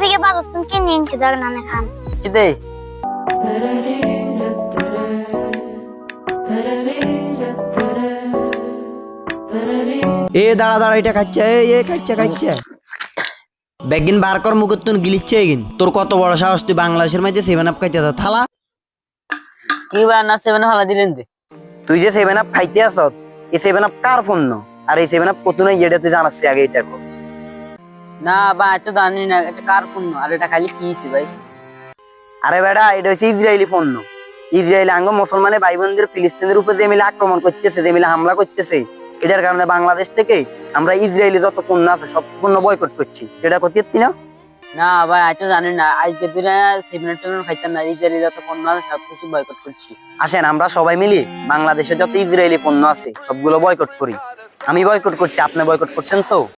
দেখ না খান চিদে এ দাঁড়া দাঁড়া এটা খাচ্ছে এ এ খাচ্ছে খাচ্ছে। বেগিন বার কর মুখত তুন গিলিচ্ছে এগিন। তোর কত বড় সাহস তুই বাংলাদেশের মাঝে সেভেন আপ খাইতে থালা। কি বার না সেভেন হালা দিলেন দে তুই যে সেভেন আপ খাইতে আস এই সেভেন আপ কার পণ্য? আর এই সেভেন আপ কত নাই এটা তুই জানাচ্ছি আগে এটা কর। না বা জানি না এটা কার পণ্য? আর এটা খালি কি ভাই? আরে বেটা এটা হচ্ছে ইসরায়েলি পণ্য। ইসরায়েলি আঙ্গ মুসলমানের ভাই বোনদের ফিলিস্তিনের উপরে যে মিলে আক্রমণ করতেছে যে মিলে হামলা করতেছে এটার কারণে বাংলাদেশ থেকে আমরা ইসরায়েলি যত পণ্য আছে সব পণ্য বয়কট করছি। এটা করতে না? না ভাই এত জানি না। আজকে দিনে সেভেন টেভেন খাইতাম না ইজারি যত পণ্য আছে সবকিছু বয়কট করছি। আসেন আমরা সবাই মিলে বাংলাদেশে যত ইসরায়েলি পণ্য আছে সবগুলো বয়কট করি। আমি বয়কট করছি আপনি বয়কট করছেন তো?